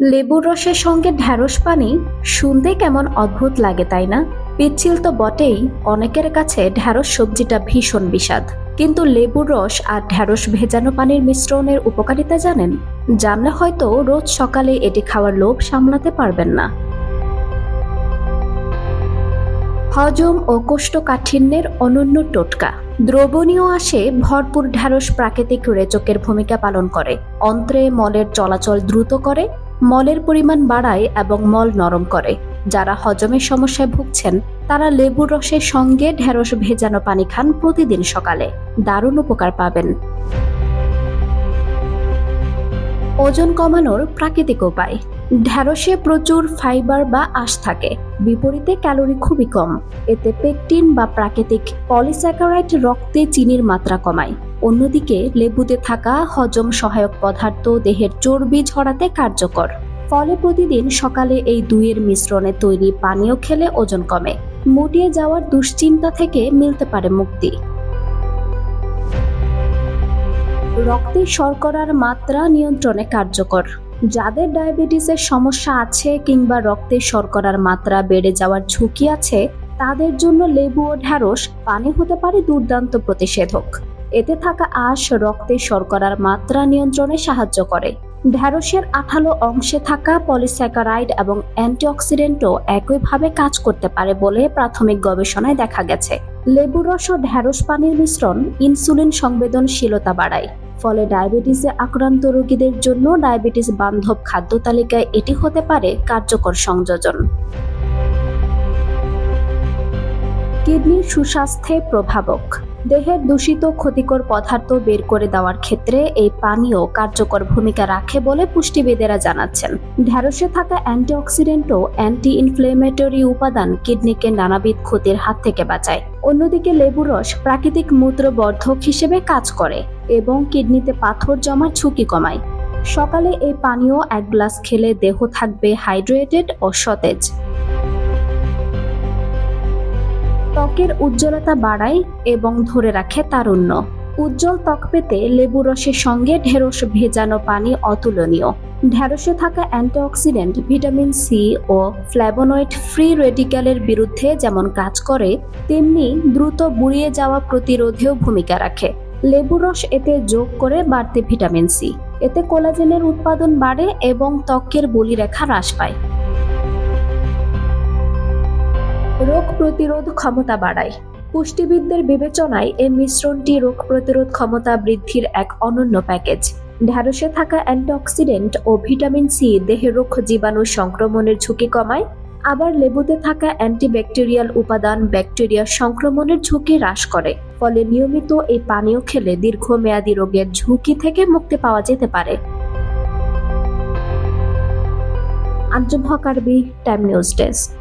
লেবুর রসের সঙ্গে ঢ্যাঁড়স পানি শুনতে কেমন অদ্ভুত লাগে, তাই না? পিচ্ছিল তো বটেই, অনেকের কাছে ঢ্যাঁড়স সবজিটা ভীষণ বিষাদ। কিন্তু লেবুর রস আর ঢ্যাঁড়স ভেজানো পানির মিশ্রণের উপকারিতা জানেন? জানলে হয়তো রোজ সকালে এটি খাওয়ার লোভ সামলাতে পারবেন না। হজম ও কোষ্ঠকাঠিন্যের অনন্য টোটকা। দ্রবণীয় আসে ভরপুর ঢ্যাঁড়স প্রাকৃতিক রেচকের ভূমিকা পালন করে। অন্ত্রে মলের চলাচল দ্রুত করে মলের পরিমাণ বাড়ায় এবং মল নরম করে। যারা হজমের সমস্যায় ভুগছেন, তারা লেবুর রসের সঙ্গে ঢ্যাঁড়স ভেজানো পানি খান প্রতিদিন সকালে। দারুণ উপকার পাবেন। ওজন কমানোর প্রাকৃতিক উপায়। ঢ্যাঁড়সে প্রচুর ফাইবার বা আঁশ থাকে। বিপরীতে ক্যালোরি খুবই কম। এতে পেকটিন বা প্রাকৃতিক পলিস্যাকারাইড রক্তে চিনির মাত্রা কমায়। অন্যদিকে লেবুতে থাকা হজম সহায়ক পদার্থ দেহের চর্বি ঝরাতে কার্যকর। ফলে প্রতিদিন সকালে এই দুইয়ের মিশ্রণে তৈরি পানীয় খেলে ওজন কমে। মুটিয়ে যাওয়ার দুশ্চিন্তা থেকে মিলতে পারে মুক্তি। রক্তে শর্করার মাত্রা নিয়ন্ত্রণে কার্যকর। যাদের ডায়াবেটিসের সমস্যা আছে কিংবা রক্তে শর্করার মাত্রা বেড়ে যাওয়ার ঝুঁকি আছে, তাদের জন্য লেবু ও ঢ্যাঁড়স পানি হতে পারে দুর্দান্ত প্রতিষেধক। এতে থাকা আঁশ, রক্তে শর্করার মাত্রা নিয়ন্ত্রণে সাহায্য করে। ঢ্যাঁড়সের আঠালো অংশে থাকা পলিস্যাকারাইড এবং অ্যান্টিঅক্সিডেন্টও একইভাবে কাজ করতে পারে বলে প্রাথমিক গবেষণায় দেখা গেছে। লেবু রস ও ঢ্যাঁড়স পানির মিশ্রণ ইনসুলিন সংবেদনশীলতা বাড়ায়, ফলে ডায়াবেটিসে আক্রান্ত রোগীদের জন্য ডায়াবেটিস বান্ধব খাদ্য তালিকায় এটি হতে পারে কার্যকর সংযোজন। কিডনির সুস্বাস্থ্যে প্রভাবক দেহের দূষিত ক্ষতিকর পদার্থ বের করে দেওয়ার ক্ষেত্রে এই পানীয় কার্যকর ভূমিকা রাখে বলে পুষ্টিবিদেরা জানাচ্ছেন। ঢ্যাঁড়সে থাকা অ্যান্টিঅক্সিডেন্ট ও অ্যান্টি ইনফ্লেমেটরি উপাদান কিডনিকে নানাবিধ ক্ষতির হাত থেকে বাঁচায়। অন্যদিকে লেবু রস প্রাকৃতিক মূত্রবর্ধক হিসেবে কাজ করে এবং কিডনিতে পাথর জমার ঝুঁকি কমায়। সকালে এই পানীয় এক গ্লাস খেলে দেহ থাকবে হাইড্রেটেড ও সতেজ। ত্বকের উজ্জ্বলতা বাড়ায় এবং ধরে রাখে তারুণ্য। উজ্জ্বল ত্বক পেতে লেবু রসের সঙ্গে ঢেঁড়স ভেজানো পানি অতুলনীয়। ঢেঁড়সে থাকা অ্যান্টিঅক্সিডেন্ট, ভিটামিন সি ও ফ্ল্যাবোনয়েড ফ্রি রেডিক্যালের বিরুদ্ধে যেমন কাজ করে, তেমনি দ্রুত বুড়িয়ে যাওয়া প্রতিরোধেও ভূমিকা রাখে। লেবু রস এতে যোগ করে বাড়তি ভিটামিন সি। এতে কোলাজেনের উৎপাদন বাড়ে এবং ত্বকের বলিরেখা হ্রাস পায়। রোগ প্রতিরোধ ক্ষমতা বাড়ায়। পুষ্টিবিদদের বিবেচনায় এই মিশ্রণটি রোগ প্রতিরোধ ক্ষমতা বৃদ্ধির এক অনন্য প্যাকেজ। ঢ্যাঁড়সে থাকা অ্যান্টিঅক্সিডেন্ট ও ভিটামিন সি দেহে রোগ জীবাণু সংক্রমণের ঝুঁকি কমায়। আবার লেবুতে থাকা অ্যান্টিব্যাকটেরিয়াল উপাদান ব্যাকটেরিয়া সংক্রমণের ঝুঁকি হ্রাস করে। ফলে নিয়মিত এই পানীয় খেলে দীর্ঘমেয়াদী রোগের ঝুঁকি থেকে মুক্তি পাওয়া যেতে পারে। আঞ্জুম হক আরবি টাইম নিউজ ডেস্ক।